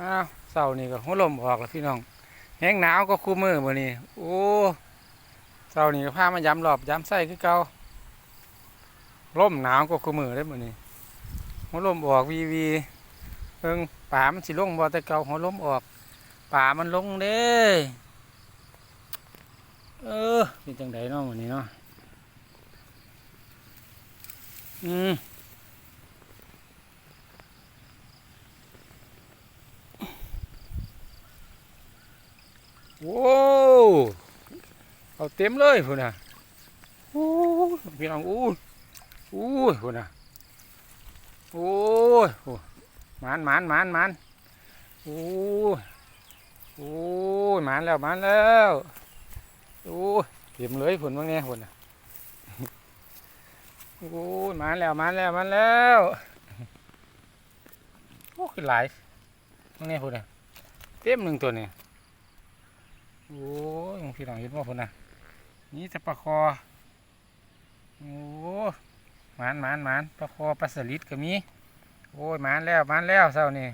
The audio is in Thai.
อ้าวเสานี่ก็หัวลมออกแล้วพี่น้องแห้งหนาวก็คู่มือมือนี้โอ้เสานี่ก็พามาย้ำรอบย้ำไส้คือเก่าลมหนาวก็คู่มือได้มือนี้หัวลมออกวีวีเพิ่งป่ามันสิลงบ่แต่เก่าหัวลมออกป่ามันลงเด้เออเป็นจังไดเนาะมือนี้เนาะอืม โอ้เอาเต็มเลยพุ่นน่ะโอ้ยพี่น้องอู้อู้ยพุ่นน่ะโอ้ยหมานหมานหมานหมานโอ้ยโอ้ยหมานแล้วหมานแล้วโอ้เต็มเลยพุ่นว่าไงพุ่นน่ะโอ้ยหมานแล้วหมานแล้วหมานแล้วโอ้คือหลายว่าไงพุ่นน่ะเต็มหนึ่งตัวเนี่ย โอ้ยพี่น้องเห็นว่าพุ่นนะนี่จะปลาคอ โอ้หมานหมานหมานปลาคอปลาสลิดก็มี โอ้ยหมานแล้วหมานแล้วเศร้านี่